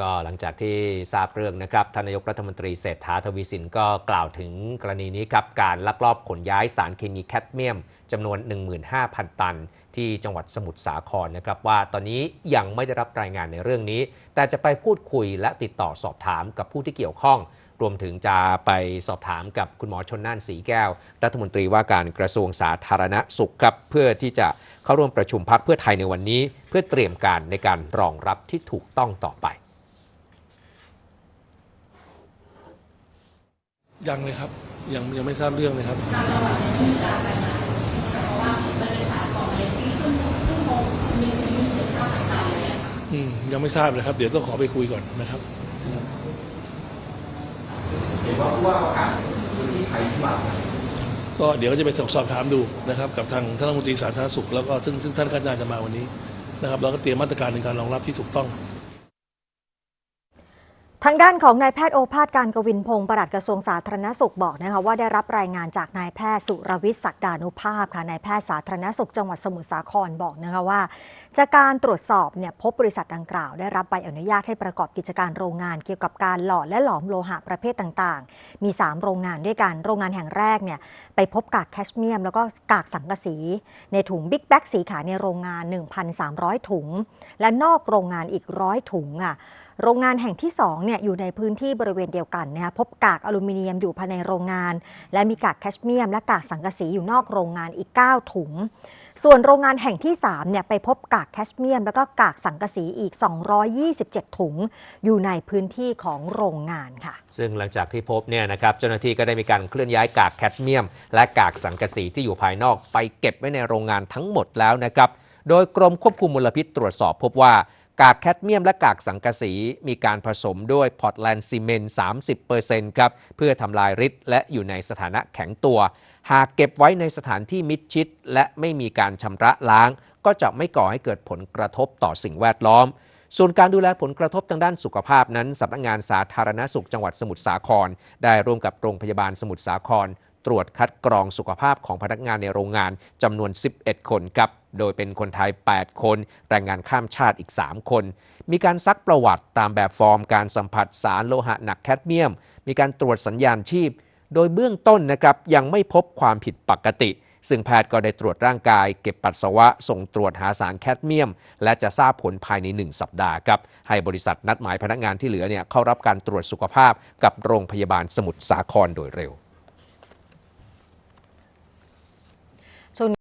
ก็หลังจากที่ทราบเรื่องนะครับทานนายกรัฐมนตรีเศรษฐาทวีสินก็กล่าวถึงกรณีนี้ครับการลักลอบขนย้ายสารเคมีแคดเมียมจำนวน 15,000 ตัน ที่จังหวัดสมุทรสาครนะครับว่าตอนนี้ยังไม่ได้รับรายงานในเรื่องนี้ แต่จะไปพูดคุยและติดต่อสอบถามกับผู้ที่เกี่ยวข้อง รวมถึงจะไปสอบถามกับคุณหมอชนน่านสีแก้ว รัฐมนตรีว่าการกระทรวงสาธารณสุขครับเพื่อที่จะเข้าร่วมประชุมพักเพื่อไทยในวันนี้ เพื่อเตรียมการในการรองรับที่ถูกต้องต่อไป ยังเลยครับ ยังยังไม่ทราบเรื่องเลยครับอืมยังไม่ทราบเลยครับ เดี๋ยวต้องขอไปคุยก่อนนะครับนะครับเห็นว่าผู้ว่าประกาศพื้นที่ภัยพิบัติก็เดี๋ยวก็จะไปสอบถามดูนะครับ กับทางท่านรัฐมนตรีสาธารณสุขแล้วก็ซึ่งซึ่งท่านก็น่าจะมาวันนี้นะครับแล้วก็เตรียมมาตรการในการรองรับที่ถูกต้อง ทางด้านของนายแพทย์โอภาสการกวินพงศ์ปลัดกระทรวงสาธารณสุขบอกนะคะว่าได้รับรายงานจากนายแพทย์สุรวิทย์ศักดานุภาพค่ะนายแพทย์สาธารณสุขจังหวัดสมุทรสาครบอกนะคะว่า จากการตรวจสอบเนี่ยพบบริษัทดังกล่าว ได้รับใบอนุญาตให้ประกอบกิจการโรงงานเกี่ยวกับการหล่อและหลอมโลหะประเภทต่างๆ มี 3 โรงงานด้วยกันโรงงานแห่งแรกเนี่ยไปพบกากแคชเมียม แล้วก็กากสังกะสี ในถุงบิ๊กแบ็กสีขาวในโรงงาน 1,300 ถุง และนอกโรงงานอีกร้อยถุงอะโรงงานแห่งที่2เนี่ยอยู่ในพื้นที่บริเวณเดียวกันนะคะพบกากอลูมิเนียมอยู่ภายในโรงงาน และมีกากแคชเมียม และกากสังกะสีอยู่นอกโรงงานอีก 9 ถุง ส่วนโรงงานแห่งที่3เนี่ยไปพบกากแคชเมียม แล้วก็กากสังกะสีอีก 227 ถุง อยู่ในพื้นที่ของโรงงานค่ะ ซึ่งหลังจากที่พบเนี่ยนะครับเจ้าหน้าที่ก็ได้มีการเคลื่อนย้ายกากแคดเมียม และกากสังกะสีที่อยู่ภายนอก ไปเก็บไว้ในโรงงานทั้งหมดแล้วนะครับโดยกรมควบคุมมลพิษตรวจสอบพบว่า กากแคดเมียมและกากสังกะสี มีการผสมด้วยพอร์ตแลนด์ซีเมนต์30%ครับ เพื่อทำลายฤทธิ์และอยู่ในสถานะแข็งตัว หากเก็บไว้ในสถานที่มิดชิด และไม่มีการชำระล้าง ก็จะไม่ก่อให้เกิดผลกระทบต่อสิ่งแวดล้อม ส่วนการดูแลผลกระทบทางด้านสุขภาพนั้นสำนักงานสาธารณสุขจังหวัดสมุทรสาคร ได้ร่วมกับโรงพยาบาลสมุทรสาคร ตรวจคัดกรองสุขภาพของพนักงานในโรงงานจำนวน 11 คนครับ โดยเป็นคนไทย 8 คน แรงงานข้ามชาติอีก 3 คน มีการซักประวัติตามแบบฟอร์มการสัมผัสสารโลหะหนักแคดเมียม มีการตรวจสัญญาณชีพ โดยเบื้องต้นนะครับยังไม่พบความผิดปกติ ซึ่งแพทย์ก็ได้ตรวจร่างกาย เก็บปัสสาวะ ส่งตรวจหาสารแคดเมียม และจะทราบผลภายใน 1 สัปดาห์ครับ ให้บริษัทนัดหมายพนักงานที่เหลือเนี่ยเข้ารับการตรวจสุขภาพกับโรงพยาบาลสมุทรสาครโดยเร็ว Sony